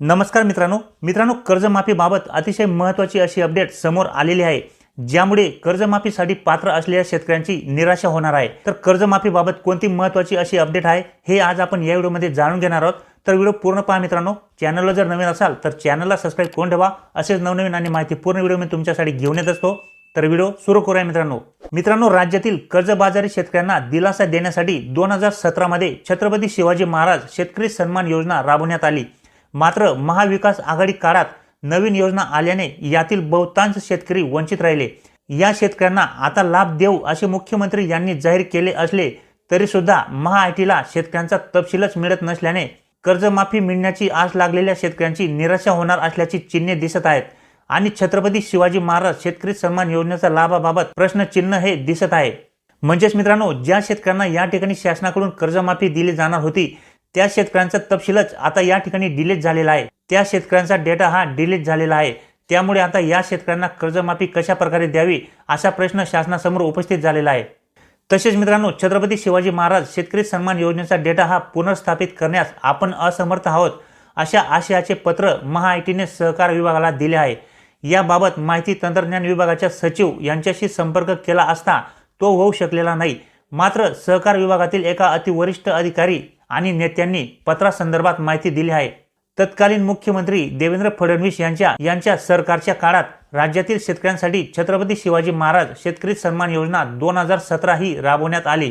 नमस्कार मित्रांनो. मित्रांनो कर्जमाफीबाबत अतिशय महत्त्वाची अशी अपडेट समोर आलेली आहे. ज्यामुळे कर्जमाफीसाठी पात्र असलेल्या शेतकऱ्यांची निराशा होणार आहे. तर कर्जमाफीबाबत कोणती महत्त्वाची अशी अपडेट आहे हे आज आपण या व्हिडिओमध्ये जाणून घेणार आहोत. तर व्हिडिओ पूर्ण पहा मित्रांनो. चॅनलला जर नवीन असाल तर चॅनलला सबस्क्राईब करून ठेवा. असेच नवनवीन आणि माहिती पूर्ण व्हिडिओ मी तुमच्यासाठी घेऊन येत असतो. तर व्हिडिओ सुरू करूया मित्रांनो. मित्रांनो राज्यातील कर्जबाजारी शेतकऱ्यांना दिलासा देण्यासाठी दोन हजार सतरामध्ये छत्रपती शिवाजी महाराज शेतकरी सन्मान योजना राबवण्यात आली. मात्र महाविकास आघाडी काळात नवीन योजना आल्याने यातील बहुतांश शेतकरी वंचित राहिले. या शेतकऱ्यांना आता लाभ देऊ असे मुख्यमंत्री यांनी जाहीर केले असले तरी सुद्धा महाआयटीला शेतकऱ्यांचा तपशीलच मिळत नसल्याने कर्जमाफी मिळण्याची आस लागलेल्या शेतकऱ्यांची निराशा होणार असल्याची चिन्हे दिसत आहेत. आणि छत्रपती शिवाजी महाराज शेतकरी सन्मान योजनेचा लाभाबाबत प्रश्नचिन्ह हे दिसत आहे. म्हणजेच मित्रांनो ज्या शेतकऱ्यांना या ठिकाणी शासनाकडून कर्जमाफी दिली जाणार होती त्या शेतकऱ्यांचा तपशीलच आता या ठिकाणी डिलीट झालेला आहे. त्या शेतकऱ्यांचा डेटा हा डिलीट झालेला आहे. त्यामुळे आता या शेतकऱ्यांना कर्जमाफी कशा प्रकारे द्यावी असा प्रश्न शासनासमोर उपस्थित झालेला आहे. तसेच मित्रांनो छत्रपती शिवाजी महाराज शेतकरी सन्मान योजनेचा डेटा हा पुनर्स्थापित करण्यास आपण असमर्थ आहोत अशा आशयाचे पत्र महाआयटीने सहकार विभागाला दिले आहे. याबाबत माहिती तंत्रज्ञान विभागाच्या सचिव यांच्याशी संपर्क केला असता तो होऊ शकलेला नाही. मात्र सहकार विभागातील एका अतिवरिष्ठ अधिकारी आणि नेत्यांनी पत्रासंदर्भात माहिती दिली आहे. तत्कालीन मुख्यमंत्री देवेंद्र फडणवीस यांच्या यांच्या सरकारच्या काळात राज्यातील शेतकऱ्यांसाठी छत्रपती शिवाजी महाराज शेतकरी सन्मान योजना दोन हजार सतरा ही राबवण्यात आली.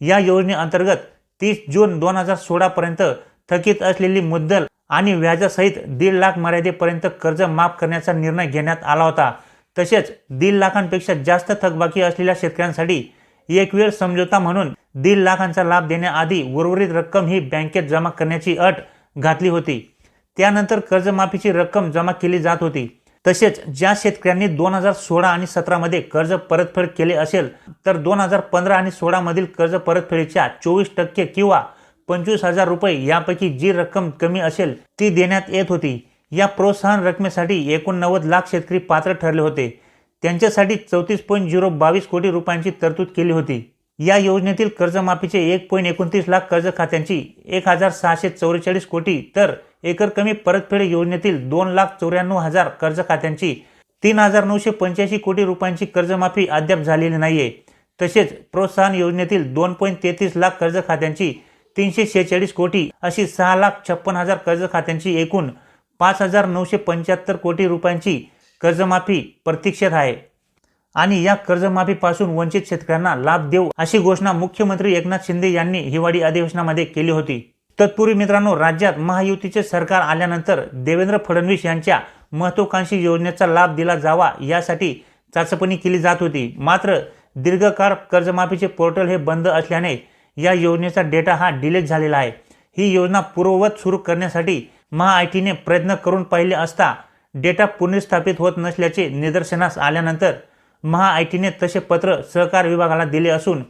या योजनेअंतर्गत तीस जून दोन हजार सोळापर्यंत थकीत असलेली मुद्दल आणि व्याजासहित दीड लाख मर्यादेपर्यंत कर्ज माफ करण्याचा निर्णय घेण्यात आला होता. तसेच दीड लाखांपेक्षा जास्त थकबाकी असलेल्या शेतकऱ्यांसाठी एक वेळ समझोता म्हणून दीड लाखांचा लाभ देण्याआधी उर्वरित रक्कम ही बँकेत जमा करण्याची अट घातली होती. त्यानंतर कर्जमाफीची रक्कम जमा केली जात होती. तसेच ज्या शेतकऱ्यांनी दोन हजार सोळा आणि सतरामध्ये कर्ज परतफेड केले असेल तर दोन हजार पंधरा आणि सोळामधील कर्ज परतफेडीच्या चोवीस टक्के किंवा पंचवीस हजार रुपये यापैकी जी रक्कम कमी असेल ती देण्यात येत होती. या प्रोत्साहन रकमेसाठी एकोणनव्वद लाख शेतकरी पात्र ठरले होते. त्यांच्यासाठी चौतीस पॉईंट झिरो बावीस कोटी रुपयांची तरतूद केली होती. या योजनेतील कर्जमाफीचे एक पॉईंट एकोणतीस लाख कर्ज खात्यांची एक हजार सहाशे चौवेचाळीस कोटी तर एकर कमी परतफेड योजनेतील दोन लाख चौऱ्याण्णव हजार कर्ज खात्यांची तीन हजार नऊशे पंच्याऐंशी कोटी रुपयांची कर्जमाफी अद्याप झालेली नाहीये. तसेच प्रोत्साहन योजनेतील दोन पॉईंट तेहतीस लाख कर्ज खात्यांची तीनशे शेहेचाळीस कोटी अशी सहा लाख छप्पन हजार कर्ज खात्यांची एकूण पाच हजार नऊशे पंच्याहत्तर कोटी रुपयांची कर्जमाफी प्रतीक्षेत आहे. आणि या कर्जमाफीपासून वंचित शेतकऱ्यांना लाभ देऊ अशी घोषणा मुख्यमंत्री एकनाथ शिंदे यांनी हिवाळी अधिवेशनामध्ये केली होती. तत्पूर्वी मित्रांनो राज्यात महायुतीचे सरकार आल्यानंतर देवेंद्र फडणवीस यांच्या महत्वाकांक्षी योजनेचा लाभ दिला जावा यासाठी चाचपणी केली जात होती. मात्र दीर्घकाळ कर्जमाफीचे पोर्टल हे बंद असल्याने या योजनेचा डेटा हा डिलीट झालेला आहे. ही योजना पूर्ववत सुरू करण्यासाठी महाआयटीने प्रयत्न करून पाहिले असता डेटा पुनर्स्थापित होत नसल्याचे निदर्शनास आल्यानंतर महाआयटीने तसे पत्र सहकार विभागाला दिले असून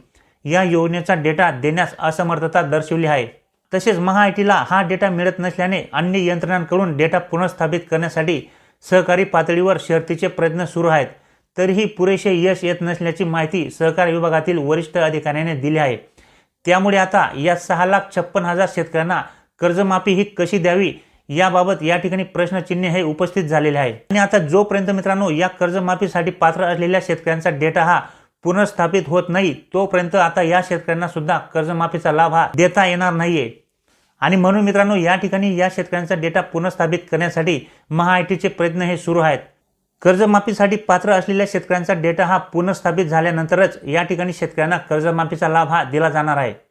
या योजनेचा डेटा देण्यास असमर्थता दर्शवली आहे. तसेच महाआयटीला हा डेटा मिळत नसल्याने अन्य यंत्रणांकडून डेटा पुनर्स्थापित करण्यासाठी सहकारी पातळीवर शर्तीचे प्रयत्न सुरू आहेत. तरीही पुरेसे यश येत नसल्याची माहिती सहकार विभागातील वरिष्ठ अधिकाऱ्याने दिली आहे. त्यामुळे आता या सहा लाख छप्पन हजार शेतकऱ्यांना कर्जमाफी ही कशी द्यावी याबाबत या ठिकाणी प्रश्नचिन्ह हे उपस्थित झालेले आहे. आणि आता जोपर्यंत मित्रांनो या कर्जमाफीसाठी पात्र असलेल्या शेतकऱ्यांचा डेटा हा पुनर्स्थापित होत नाही तोपर्यंत आता या शेतकऱ्यांना सुद्धा कर्जमाफीचा लाभ हा देता येणार नाहीये. आणि म्हणून मित्रांनो या ठिकाणी या शेतकऱ्यांचा डेटा पुनर्स्थापित करण्यासाठी महाआयटीचे प्रयत्न हे सुरू आहेत. कर्जमाफीसाठी पात्र असलेल्या शेतकऱ्यांचा डेटा हा पुनर्स्थापित झाल्यानंतरच या ठिकाणी शेतकऱ्यांना कर्जमाफीचा लाभ हा दिला जाणार आहे.